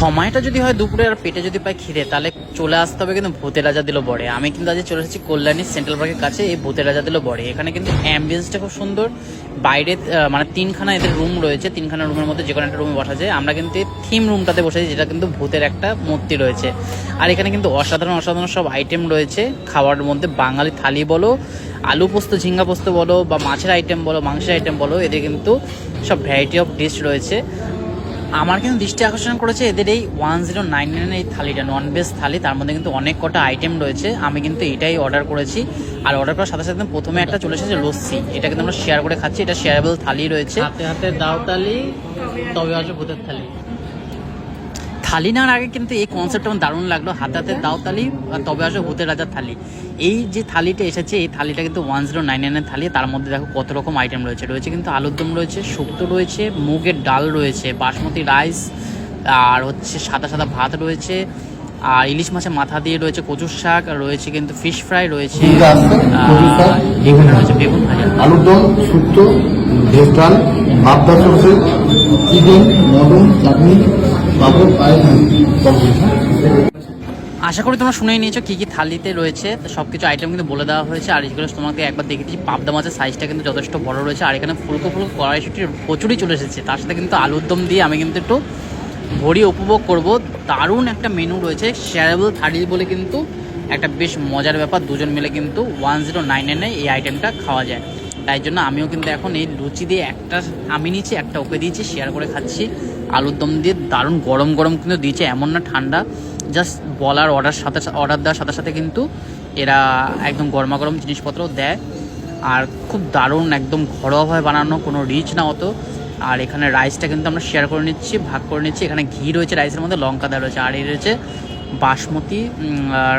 সময়টা যদি হয় দুপুরে আর পেটে যদি পাই খিদে, তাহলে চলে আসতে হবে কিন্তু ভূতের রাজা দিল বড়ে আমি কিন্তু আজ চলে এসেছি কল্যাণী সেন্ট্রাল পার্কের কাছে, এই ভূতের রাজা দিল বড়ে এখানে কিন্তু অ্যাম্বিয়েন্সটা খুব সুন্দর। বাইরে মানে তিনখানা এদের রুম রয়েছে, তিনখানা রুমের মধ্যে যে কোনো একটা রুমে বসা যায়। আমরা কিন্তু থিম রুমটাতে বসেছি, যেটা কিন্তু ভূতের একটা মূর্তি রয়েছে। আর এখানে কিন্তু অসাধারণ অসাধারণ সব আইটেম রয়েছে। খাওয়ার মধ্যে বাঙালি থালি বলো, আলু পোস্ত, ঝিঙ্গা পোস্ত বলো, বা মাছের আইটেম বলো, মাংসের আইটেম বলো, এদের কিন্তু সব ভ্যারাইটি অফ ডিশ রয়েছে। আমার কিন্তু দৃষ্টি আকর্ষণ করেছে এদের এই ওয়ান জিরো নাইন নাইন এই থালিটা নন ভেজ থালি। তার মধ্যে কিন্তু অনেক কটা আইটেম রয়েছে। আমি কিন্তু এটাই অর্ডার করেছি। আর অর্ডার করার সাথে সাথে প্রথমে একটা চলে এসেছে লস্যি। এটা কিন্তু আমরা শেয়ার করে খাচ্ছি। এটা শেয়ারেবল থালি রয়েছে। হাতে হাতে দাও থালি, তবে আছে ভূতের থালি। থালি নেওয়ার আগে কিন্তু এই কনসেপ্ট আমার দারুণ লাগল। হাতে হাতে দাও থালি আর তবে আসে ভূতের রাজার থালি। এই যে থালিটা এসেছে এই থালিটা কিন্তু ওয়ান জিরো নাইন নাইনের থালি। তার মধ্যে দেখো কত রকম আইটেম রয়েছে। রয়েছে কিন্তু আলুর দম রয়েছে শুক্তো রয়েছে মুগের ডাল রয়েছে বাসমতি রাইস আর হচ্ছে সাদা সাদা ভাত রয়েছে আর ইলিশ মাছের মাথা দিয়ে রয়েছে কচুর শাক রয়েছে কিন্তু ফিশ ফ্রাই রয়েছে বেগুন রয়েছে বেগুন ভাজা। আলুর দম শুক্তো ভেজ ডাল সরষে চিকেন মটন চাটনি পাঁপড় পায়েস আশা করি তোমরা শুনেই নিয়েছো কি কি থালিতে রয়েছে। সব কিছু আইটেম কিন্তু বলে দেওয়া হয়েছে। আর এগুলো তোমাকে একবার দেখে দিচ্ছি পাবদা মাছের সাইজটা কিন্তু যথেষ্ট বড় রয়েছে। আর এখানে ফুলকো ফুলকো কড়াইশুটির প্রচুরই চলে এসেছে। তার সাথে কিন্তু আলুর দম দিয়ে আমি কিন্তু একটু ভরি উপভোগ করব। দারুণ একটা মেনু রয়েছে শেয়ারেবল থালি বলে কিন্তু একটা বেশ মজার ব্যাপার। দুজন মিলে কিন্তু ওয়ান জিরো নাইন নাইনে এই আইটেমটা খাওয়া যায়। তাই জন্য আমিও কিন্তু এখন এই লুচি দিয়ে একটা আমি নিয়েছি, একটা ওকে দিয়েছি শেয়ার করে খাচ্ছি। আলুর দম দিয়ে দারুণ গরম গরম কিন্তু দিয়েছে, এমন না ঠান্ডা। জাস্ট বলার অর্ডার সাথে অর্ডার দেওয়ার সাথে সাথে কিন্তু এরা একদম গরমা গরম জিনিসপত্র দেয়। আর খুব দারুণ, একদম ঘরোয়াভাবে বানানো, কোনো রিচ না অত। আর এখানে রাইসটা কিন্তু আমরা শেয়ার করে নিচ্ছি, ভাগ করে নিচ্ছি। এখানে ঘি রয়েছে রাইসের মধ্যে, লঙ্কা দেওয়া রয়েছে, আর এই রয়েছে বাসমতি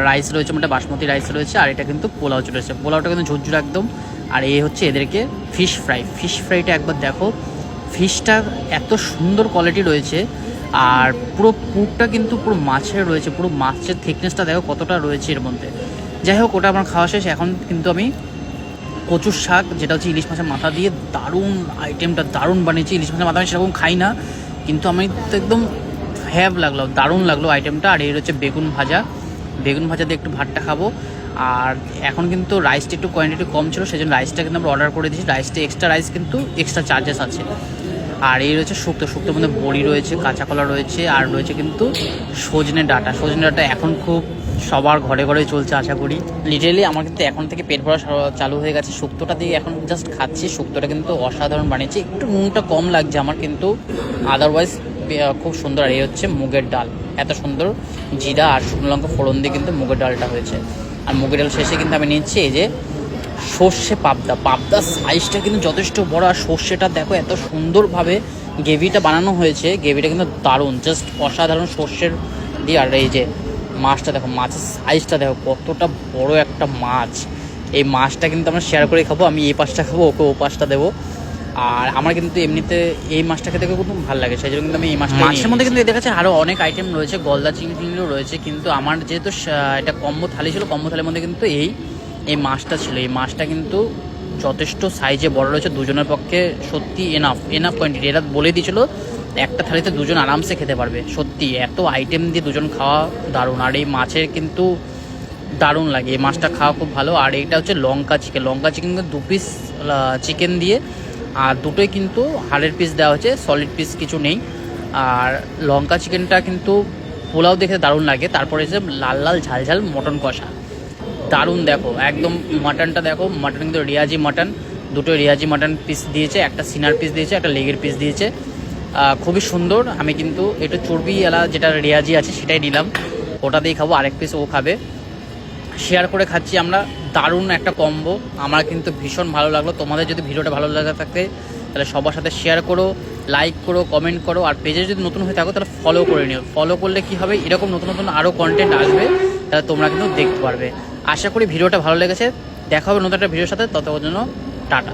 রাইস রয়েছে মানে বাসমতি রাইস রয়েছে, আর এটা কিন্তু পোলাও এসেছে। পোলাওটা কিন্তু ঝুরঝুর একদম আর এ হচ্ছে এদেরকে ফিশ ফ্রাই ফিশ ফ্রাইটা একবার দেখো ফিশটা এত সুন্দর কোয়ালিটি রয়েছে, আর পুরো পুরটা কিন্তু পুরো মাছের রয়েছে, পুরো মাছের থিকনেসটা দেখো কতটা রয়েছে এর মধ্যে। যাই হোক, ওটা আমার খাওয়া শেষ। এখন কিন্তু আমি কচুর শাক, যেটা হচ্ছে ইলিশ মাছের মাথা দিয়ে দারুণ আইটেমটা দারুণ বানিয়েছি। ইলিশ মাছের মাথা আমি সেরকম খাই না, কিন্তু আমি তো একদম হ্যাভ লাগল, দারুণ লাগল আইটেমটা আর এর হচ্ছে বেগুন ভাজা। বেগুন ভাজা দিয়ে একটু ভাতটা খাব। আর এখন কিন্তু রাইসটা একটু কোয়ান্টিটি কম ছিল, সেজন্য রাইসটা কিন্তু আমরা অর্ডার করে দিয়েছি। রাইসটা এক্সট্রা রাইস কিন্তু এক্সট্রা চার্জেস আছে। আর এই রয়েছে শুক্তো, শুক্তোর মধ্যে বড়ি রয়েছে, কাঁচা কলা রয়েছে, আর রয়েছে কিন্তু সজনে ডাটা। সজনে ডাটা এখন খুব সবার ঘরে ঘরে চলছে আশা করি। লিটারেলি আমার কিন্তু এখন থেকে পেট ভরা চালু হয়ে গেছে। শুক্তোটা দিয়ে এখন জাস্ট খাচ্ছি। শুক্তোটা কিন্তু অসাধারণ বানিয়েছি। একটু নুনটা কম লাগছে আমার, কিন্তু আদারওয়াইজ খুব সুন্দর। আর এই হচ্ছে মুগের ডাল। এত সুন্দর জিরা আর শুকনো লঙ্কা ফোড়ন দিয়ে কিন্তু মুগের ডালটা হয়েছে। আর মুগের ডাল শেষে কিন্তু আমি নিচ্ছি এই যে সর্ষে পাবদা। পাবদার সাইজটা কিন্তু যথেষ্ট বড় আর সর্ষেটা দেখো এত সুন্দরভাবে গ্রেভিটা বানানো হয়েছে। গ্রেভিটা কিন্তু দারুণ জাস্ট অসাধারণ সর্ষের দিয়ে। আর এই যে মাছটা দেখো, মাছের সাইজটা দেখো, কতটা বড় একটা মাছ। এই মাছটা কিন্তু আমরা শেয়ার করে খাব, আমি এই পাশটা খাব, ওকে ও পাশটা দেবো। আর আমার কিন্তু এমনিতে এই মাছটা খেতে খুব ভালো লাগে সেই জন্য কিন্তু আমি এই মাছটা মাছের মধ্যে কিন্তু এদের কাছে আরও অনেক আইটেম রয়েছে গলদা চিংড়ি টিংড়িও রয়েছে কিন্তু আমার যেহেতু এটা কম্বো থালি ছিল কম্বো থালির মধ্যে কিন্তু এই এই মাছটা ছিল। এই মাছটা কিন্তু যথেষ্ট সাইজে বড় রয়েছে দুজনের পক্ষে সত্যি এনাফ এনাফ কোয়ান্টিটি এরা বলে দিয়েছিল একটা থালিতে দুজন আরামসে খেতে পারবে সত্যি। এত আইটেম দিয়ে দুজন খাওয়া দারুণ। আর এই মাছের কিন্তু দারুণ লাগে এই মাছটা খাওয়া খুব ভালো। আর এইটা হচ্ছে লঙ্কা চিকেন লঙ্কা চিকেন কিন্তু দু পিস চিকেন দিয়ে আর দুটোই কিন্তু হাড়ের পিস দেওয়া হচ্ছে সলিড পিস কিছু নেই। আর লঙ্কা চিকেনটা কিন্তু পোলাও দেখে দারুণ লাগে, তারপরে হচ্ছে লাল লাল ঝাল ঝাল মটন কষা। দারুণ দেখো, একদম মাটনটা দেখো মাটন কিন্তু রিয়াজি মাটন দুটো রিয়াজি মাটন পিস দিয়েছে, একটা সিনার পিস দিয়েছে, একটা লেগের পিস দিয়েছে। খুবই সুন্দর, আমি কিন্তু একটু চর্বি এলা যেটা রিয়াজি আছে সেটাই নিলাম। ওটা দিয়ে খাব, আরেক পিস ও খাবে। শেয়ার করে খাচ্ছি আমরা। দারুণ একটা কম্বো আমার কিন্তু ভীষণ ভালো লাগল। তোমাদের যদি ভিডিওটা ভালো লাগে থাকে, তাহলে সবার সাথে শেয়ার করো লাইক করো কমেন্ট করো, আর পেজে যদি নতুন হয়ে থাকো, তাহলে ফলো করে নিও। ফলো করলে কি হবে? এরকম নতুন নতুন আরও কন্টেন্ট আসবে, তাহলে তোমরা কিন্তু দেখতে পারবে। আশা করি ভিডিওটা ভালো লেগেছে। দেখা হবে নতুন একটা ভিডিওর সাথে। ততক্ষণ জন্য টাটা।